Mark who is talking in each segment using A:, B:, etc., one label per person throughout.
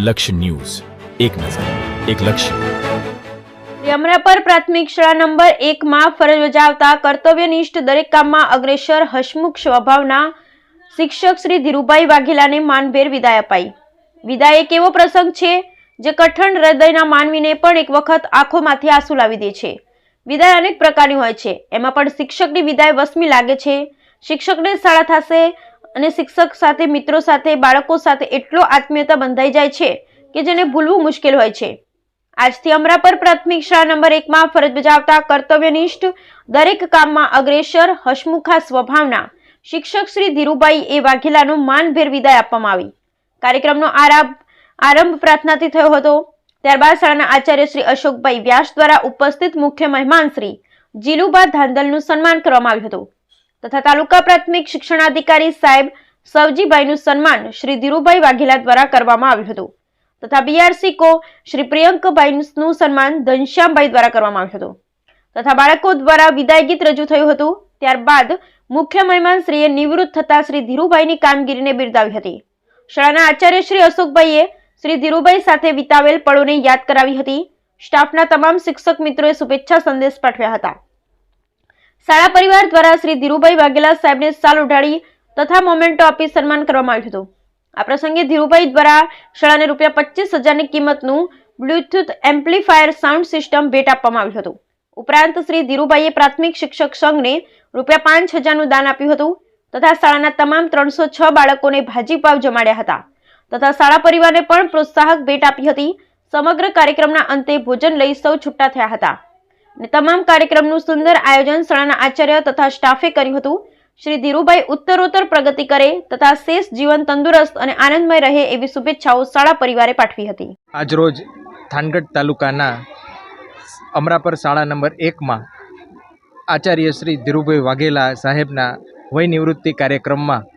A: લક્ષ્ય ન્યૂઝ. એક નજર, એક લક્ષ્ય.
B: યમરાપર પ્રાથમિક શાળા નંબર એકમાં ફરજ બજાવતા કર્તવ્યનિષ્ઠ દરેક કામમાં અગ્રેસર હસમુખ સ્વભાવના શિક્ષક શ્રી ધીરુભાઈ વાઘેલાને માનભેર વિદાય અપાઈ. વિદાય એક એવો પ્રસંગ છે જે કઠણ હૃદયના માનવીને પણ એક વખત આંખોમાંથી આંસુ લાવી દે છે. વિદાય અનેક પ્રકારની હોય છે. એમાં પણ શિક્ષકની વિદાય વસમી લાગે છે. શિક્ષકને શાળા થશે અને શિક્ષક સાથે, મિત્રો સાથે, બાળકો સાથે એટલો આત્મીયતા બંધાઈ જાય છે કે જેને ભૂલવું મુશ્કેલ હોય છે. આજથી અમરાપર પ્રાથમિક શાળા નંબર એકમાં ફરજ બજાવતા કર્તવ્યનિષ્ઠ દરેક કામમાં અગ્રેસર, હસમુખા સ્વભાવના શિક્ષક શ્રી ધીરુભાઈ એ વાઘેલાનું માનભેર વિદાય આપવામાં આવી. કાર્યક્રમનો આરંભ આરંભ પ્રાર્થનાથી થયો હતો. ત્યારબાદ શાળાના આચાર્ય શ્રી અશોકભાઈ વ્યાસ દ્વારા ઉપસ્થિત મુખ્ય મહેમાન શ્રી જીલુબા ધાંધલનું સન્માન કરવામાં આવ્યું હતું. તથા તાલુકા પ્રાથમિક શિક્ષણાધિકારી સાહેબ સવજીભાઈનું સન્માન શ્રી ધીરુભાઈ વાઘેલા દ્વારા કરવામાં આવ્યું હતું તથા બીઆરસી કો શ્રી પ્રિયંકભાઈનું સન્માન ઘનશ્યામભાઈ દ્વારા કરવામાં આવ્યું હતું તથા બાળકો દ્વારા વિદાય ગીત રજૂ થયું હતું. ત્યારબાદ મુખ્ય મહેમાન શ્રીએ નિવૃત્ત થતા શ્રી ધીરુભાઈની કામગીરીને બિરદાવી હતી. શાળાના આચાર્ય શ્રી અશોકભાઈએ શ્રી ધીરુભાઈ સાથે વિતાવેલ પળોને યાદ કરાવી હતી. સ્ટાફના તમામ શિક્ષક મિત્રોએ શુભેચ્છા સંદેશ પાઠવ્યા હતા. શાળા પરિવાર દ્વારા શ્રી ધીરુભાઈ વાઘેલા સાહેબને સાલ ઉઢાડી તથા મોમેન્ટો આપી સન્માન કરવામાં આવ્યું હતું. આ પ્રસંગે ધીરુભાઈ દ્વારા શાળાને રૂપિયા પચીસ હજારની કિંમતનું બ્લૂટૂથ એમ્પ્લીફાયર સાઉન્ડ સિસ્ટમ ભેટ આપવામાં આવ્યું હતું. ઉપરાંત શ્રી ધીરુભાઈએ પ્રાથમિક શિક્ષક સંઘને રૂપિયા પાંચ હજારનું દાન આપ્યું હતું તથા શાળાના તમામ ત્રણસો છ બાળકોને ભાજીપાવ જમાડ્યા હતા તથા શાળા પરિવારને પણ પ્રોત્સાહક ભેટ આપી હતી. સમગ્ર કાર્યક્રમના અંતે ભોજન લઈ સૌ છૂટા થયા હતા. અને તમામ કાર્યક્રમનું સુંદર આયોજન શાળાના આચાર્ય તથા સ્ટાફે કર્યું હતું. શ્રી ધીરુભાઈ ઉત્તરોત્તર પ્રગતિ કરે તથા શેષ જીવન તંદુરસ્ત અને આનંદમય રહે એવી શુભેચ્છાઓ શાળા પરિવારે પાઠવી હતી.
C: આજરોજ થાનગઢ તાલુકાના અમરાપર શાળા નંબર એકમાં આચાર્ય શ્રી ધીરુભાઈ વાઘેલા સાહેબના વય નિવૃત્તિ કાર્યક્રમમાં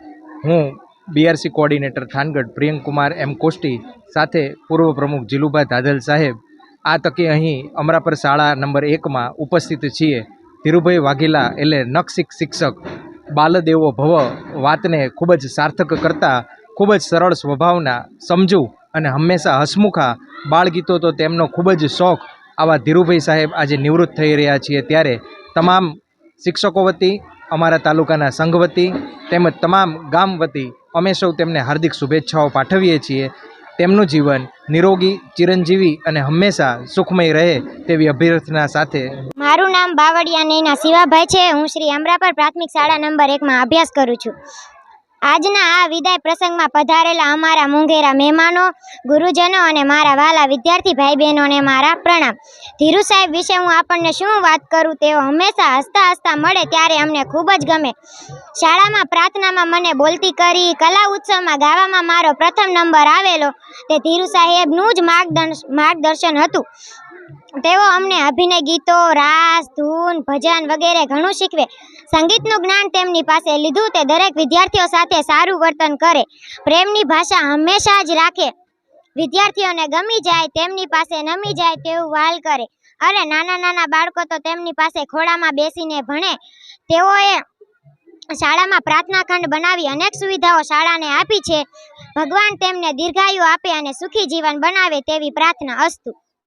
C: હું BRC coordinator Thangadh Priyankumar M Koshti સાથે પૂર્વ પ્રમુખ જીલુભા ધાધલ સાહેબ આ તકે અહીં અમરાપર શાળા નંબર એકમાં ઉપસ્થિત છીએ. ધીરુભાઈ વાઘેલા એટલે નક્ષિક શિક્ષક. બાલદેવો ભવ વાતને ખૂબ જ સાર્થક કરતા, ખૂબ જ સરળ સ્વભાવના, સમજુ અને હંમેશા હસમુખા બાળગીતો તો તેમનો ખૂબ જ શોખ. આવા ધીરુભાઈ સાહેબ આજે નિવૃત્ત થઈ રહ્યા છીએ ત્યારે તમામ શિક્ષકો વતી, અમારા તાલુકાના સંઘ વતી, તેમજ તમામ ગામ વતી અમે સૌ તેમને હાર્દિક શુભેચ્છાઓ પાઠવીએ છીએ. તેમનું જીવન નિરોગી, ચિરંજીવી અને હંમેશા સુખમય રહે તેવી અભ્યર્થના સાથે
D: મારું નામ બાવળિયા નૈના શિવાભાઈ છે. હું શ્રી અમરાપર પ્રાથમિક શાળા નંબર એકમાં અભ્યાસ કરું છું. આજના આ વિદાય પ્રસંગમાં પધારેલા અમારા મોંઘેરા મહેમાનો, ગુરુજનો અને મારા વાલા વિદ્યાર્થી ભાઈ બહેનોને મારા પ્રણામ. ધીરુ સાહેબ વિશે હું આપણને શું વાત કરું તેઓ હંમેશા હસતા હસતા મળે ત્યારે અમને ખૂબ જ ગમે. શાળામાં પ્રાર્થનામાં મને બોલતી કરી, કલા ઉત્સવમાં ગાવામાં મારો પ્રથમ નંબર આવેલો. તે ધીરુ સાહેબનું જ માર્ગદર્શન માર્ગદર્શન હતું. તેઓ અમને અભિનય ગીતો, રાસ, ધૂન, ભજન વગેરે ઘણું શીખવે. સંગીતનું જ્ઞાન તેમની પાસે લીધું તે દરેક વિદ્યાર્થીઓ સાથે સારું વર્તન કરે. પ્રેમની ભાષા હંમેશા જ રાખે. વિદ્યાર્થીઓને ગમી જાય, તેમની પાસે નમી જાય તેવું વાલ કરે. અને નાના નાના બાળકો તો તેમની પાસે ખોળામાં બેસીને ભણે. તેઓએ શાળામાં પ્રાર્થના ખંડ બનાવી અનેક સુવિધાઓ શાળાને આપી છે. ભગવાન તેમને દીર્ઘાયુ આપે અને સુખી જીવન બનાવે તેવી પ્રાર્થના અસ્તુ.